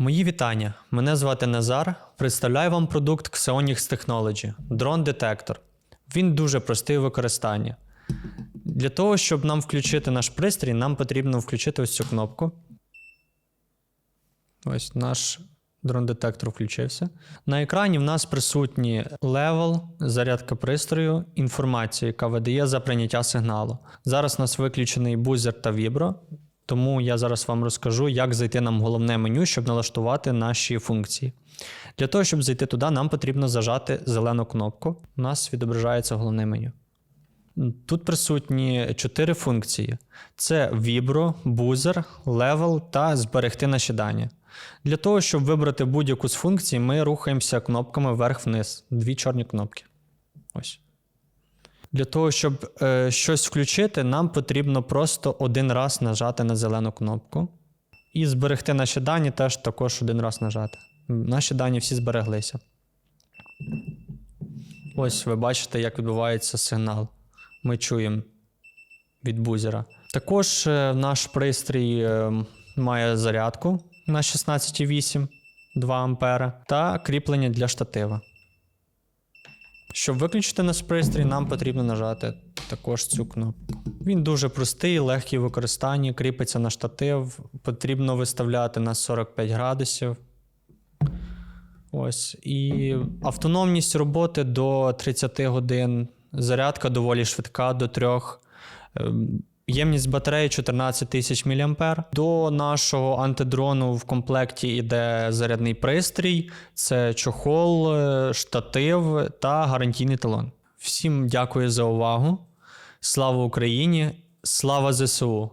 Мої вітання. Мене звати Назар. Представляю вам продукт Xeonix Technology дрон детектор. Він дуже простий у використанні. Для того, щоб нам включити наш пристрій, нам потрібно включити ось цю кнопку. Ось наш дрон-детектор включився. На екрані в нас присутні левел, зарядка пристрою, інформація, яка видає за прийняття сигналу. Зараз у нас виключений бузер та вібро, тому я зараз вам розкажу, як зайти нам в головне меню, щоб налаштувати наші функції. Для того, щоб зайти туди, нам потрібно зажати зелену кнопку. У нас відображається головне меню. Тут присутні чотири функції: це вібро, бузер, левел та зберегти наші дані. Для того, щоб вибрати будь-яку з функцій, ми рухаємося кнопками вверх-вниз. Дві чорні кнопки. Ось. Для того, щоб е, щось включити, нам потрібно просто один раз нажати на зелену кнопку. І зберегти наші дані теж також один раз нажати. Наші дані всі збереглися. Ось ви бачите, як відбувається сигнал. Ми чуємо від бузера. Також е, наш пристрій е, має зарядку на 16,8 2 А та кріплення для штатива. Щоб виключити наш пристрій, нам потрібно нажати також цю кнопку. Він дуже простий, легкий в використанні, кріпиться на штатив, потрібно виставляти на 45 градусів. Ось. І автономність роботи до 30 годин, зарядка доволі швидка до 3. Ємність батареї 14 тисяч міліампер. До нашого антидрону в комплекті йде зарядний пристрій, це чохол, е, штатив та гарантійний талон. Всім дякую за увагу. Слава Україні! Слава ЗСУ!